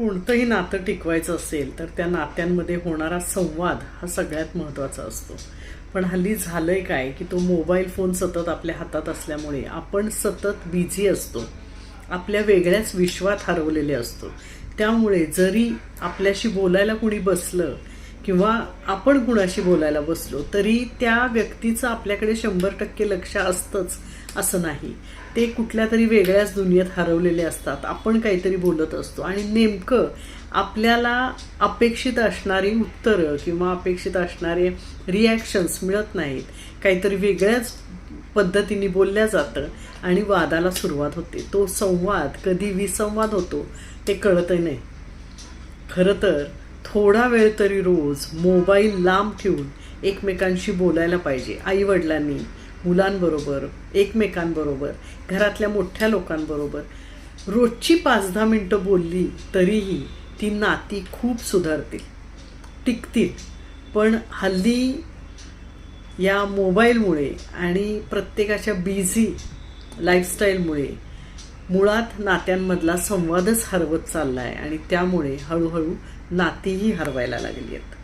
कोणतंही नातं टिकवायचं असेल तर त्या नात्यांमध्ये होणारा संवाद हा सगळ्यात महत्त्वाचा असतो. पण हल्ली झालं आहे काय की तो मोबाईल फोन सतत आपल्या हातात असल्यामुळे आपण सतत बिझी असतो. आपल्या वेगळ्याच विश्वात हरवलेले असतो. त्यामुळे जरी आपल्याशी बोलायला कुणी बसलं किंवा आपण कुणाशी बोलायला बसलो तरी त्या व्यक्तीचं आपल्याकडे शंभर टक्के लक्ष असतंच असं नाही. ते कुठल्या तरी वेगळ्याच दुनियेत हरवलेले असतात. आपण काहीतरी बोलत असतो. आणि नेमकं आपल्याला अपेक्षित असणारी उत्तरं किंवा अपेक्षित असणारे रिॲक्शन्स मिळत नाहीत. काहीतरी वेगळ्याच पद्धतीने बोलल्या जातं आणि वादाला सुरुवात होते. तो संवाद कधी विसंवाद होतो ते कळतही नाही. खरं तर थोडा वेळ तरी रोज मोबाईल लांब ठेवून एकमेकांशी बोलायला पाहिजे. आईवडिलांनी मुलांबरोबर एकमेकांबरोबर घरातल्या मोठ्या लोकांबरोबर. रोजची पाच दहा मिनटं बोलली तरीही ती नाती खूप सुधारतील. टिकतील. पण हल्ली या मोबाईलमुळे आणि प्रत्येकाच्या बिझी लाईफस्टाईलमुळे मुळात नात्यांमधला संवादच हरवत चालला आहे आणि त्यामुळे हळूहळू नातीही हरवायला लागली आहेत.